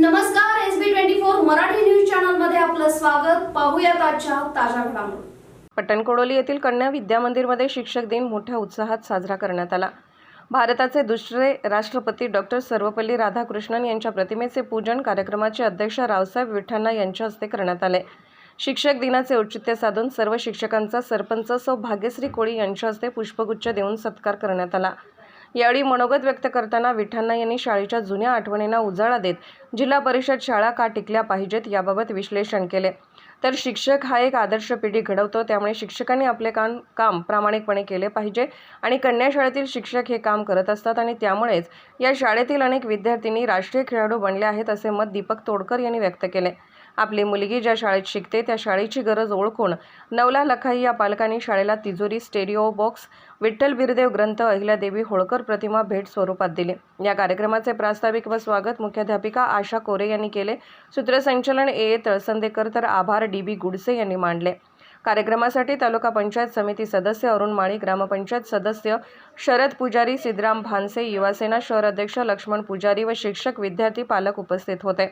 नमस्कार S B twenty four Marathi news चॅनलमध्ये आपलं स्वागत. पाहूयात आजच्या ताज्या घडामोडी. पटणकोडोली येथील कन्या विद्यामंदिरमध्ये शिक्षक दिन मोठ्या उत्साहात साजरा करण्यात आला. भारताचे दुसरे राष्ट्रपती डॉक्टर सर्वपल्ली राधाकृष्णन यांच्या प्रतिमेचे पूजन कार्यक्रमाचे अध्यक्ष रावसाहेब विठ्ठाना यांच्या हस्ते करण्यात आले. शिक्षक दिनाचे औचित्य साधून सर्व शिक्षकांचा सरपंच सौ भाग्यश्री कोळी यांच्या हस्ते पुष्पगुच्छ देऊन सत्कार करण्यात आला. यावेळी मनोगत व्यक्त करताना विठांना यांनी शाळेच्या जुन्या आठवणींना उजाळा देत जिल्हा परिषद शाळा का टिकल्या पाहिजेत याबाबत विश्लेषण केले. तर शिक्षक हा एक आदर्श पिढी घडवतो त्यामुळे शिक्षकांनी आपले काम काम प्रामाणिकपणे केले पाहिजे आणि कन्या शाळेतील शिक्षक हे काम करत असतात आणि त्यामुळेच या शाळेतील अनेक विद्यार्थ्यांनी राष्ट्रीय खेळाडू बनले आहेत असे मत दीपक तोडकर यांनी व्यक्त केले. आपली मुलगी ज्या शाळेत शिकते त्या शाळेची गरज ओळखून नवला लखाई या पालकांनी शाळेला तिजोरी स्टेरिओ बॉक्स विठ्ठल बिरदेव ग्रंथ अहिल्यादेवी होळकर प्रतिमा भेट स्वरूपात दिली. या कार्यक्रमाचे प्रास्ताविक व स्वागत मुख्याध्यापिका आशा कोरे यांनी केले. सूत्रसंचलन ए. ए. तळसंदेकर तर आभार डी. बी. गुडसे यांनी मांडले. कार्यक्रमासाठी तालुका पंचायत समिती सदस्य अरुण माळी ग्रामपंचायत सदस्य शरद पुजारी सिद्धराम भानसे युवासेना शहर अध्यक्ष लक्ष्मण पुजारी व शिक्षक विद्यार्थी पालक उपस्थित होते.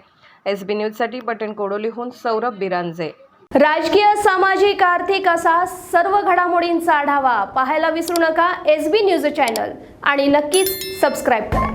एस बी न्यूजसाठी पटेल कोडोलीहून सौरभ बिरांजे. राजकीय सामाजिक आर्थिक असा सर्व घडामोडींचा आढावा पाहायला विसरू नका एस बी न्यूज चॅनल. आणि नक्कीच सबस्क्राईब करा.